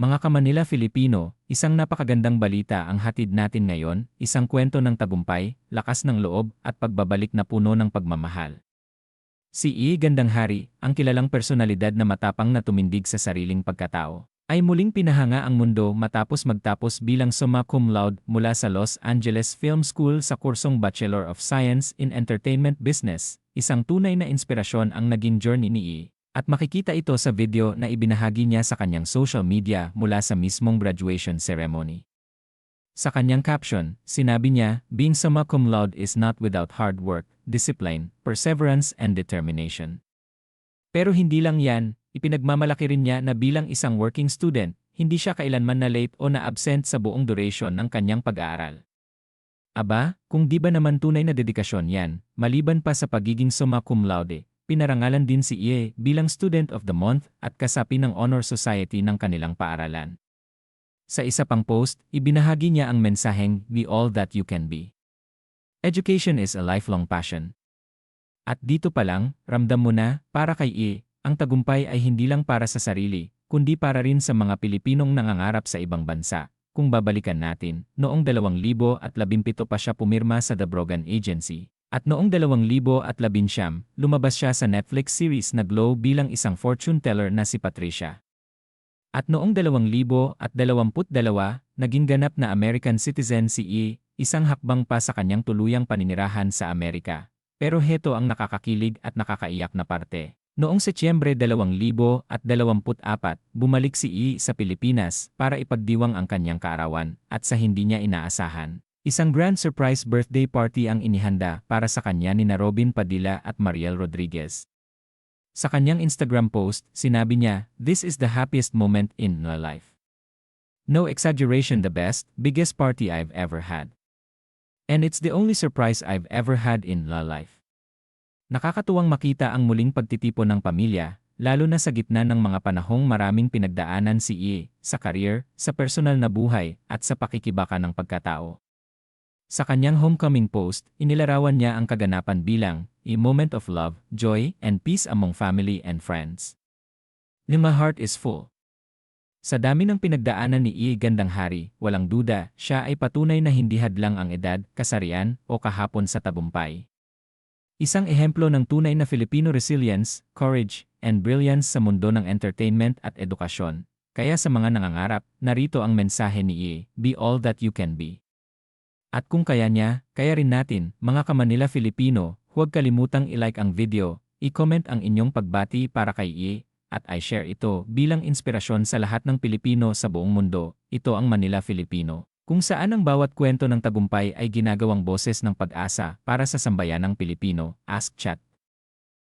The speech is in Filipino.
Mga kamanila Filipino, isang napakagandang balita ang hatid natin ngayon, isang kwento ng tagumpay, lakas ng loob, at pagbabalik na puno ng pagmamahal. Si I. Gandang Hari, ang kilalang personalidad na matapang na tumindig sa sariling pagkatao, ay muling pinahanga ang mundo matapos magtapos bilang summa cum laude mula sa Los Angeles Film School sa kursong Bachelor of Science in Entertainment Business, isang tunay na inspirasyon ang naging journey ni I. At makikita ito sa video na ibinahagi niya sa kanyang social media mula sa mismong graduation ceremony. Sa kanyang caption, sinabi niya, being summa cum laude is not without hard work, discipline, perseverance and determination. Pero hindi lang yan, ipinagmamalaki rin niya na bilang isang working student, hindi siya kailanman na late o na-absent sa buong duration ng kanyang pag-aaral. Aba, kung di ba naman tunay na dedikasyon yan, maliban pa sa pagiging summa cum laude, pinarangalan din si Ie bilang Student of the Month at kasapi ng Honor Society ng kanilang paaralan. Sa isa pang post, ibinahagi niya ang mensaheng, Be all that you can be. Education is a lifelong passion. At dito pa lang, ramdam mo na, para kay Ie, ang tagumpay ay hindi lang para sa sarili, kundi para rin sa mga Pilipinong nangangarap sa ibang bansa. Kung babalikan natin, noong 2017 pa siya pumirma sa The Brogan Agency, at noong 2011, lumabas siya sa Netflix series na Glow bilang isang fortune teller na si Patricia. At noong 2022, naging ganap na American citizen si E, isang hakbang pa sa kanyang tuluyang paninirahan sa Amerika. Pero heto ang nakakakilig at nakakaiyak na parte. Noong Setyembre 2024, bumalik si E sa Pilipinas para ipagdiwang ang kanyang kaarawan at sa hindi niya inaasahan. Isang grand surprise birthday party ang inihanda para sa kanya ni na Robin Padilla at Mariel Rodriguez. Sa kanyang Instagram post, sinabi niya, This is the happiest moment in my life. No exaggeration the best, biggest party I've ever had. And it's the only surprise I've ever had in my life. Nakakatuwang makita ang muling pagtitipon ng pamilya, lalo na sa gitna ng mga panahong maraming pinagdaanan si Ie, sa career, sa personal na buhay, at sa pakikibaka ng pagkatao. Sa kanyang homecoming post, inilarawan niya ang kaganapan bilang a moment of love, joy, and peace among family and friends. My heart is full. Sa dami ng pinagdaanan ni I Gandang Hari, walang duda, siya ay patunay na hindi hadlang ang edad, kasarian, o kahapon sa tabumpay. Isang ehemplo ng tunay na Filipino resilience, courage, and brilliance sa mundo ng entertainment at edukasyon. Kaya sa mga nangangarap, narito ang mensahe ni I, be all that you can be. At kung kaya niya, kaya rin natin, mga kamanila Filipino, huwag kalimutang i-like ang video, i-comment ang inyong pagbati para kay I, at i-share ito bilang inspirasyon sa lahat ng Pilipino sa buong mundo. Ito ang Manila Filipino, kung saan ang bawat kwento ng tagumpay ay ginagawang boses ng pag-asa para sa sambayanang Pilipino. Ask Chat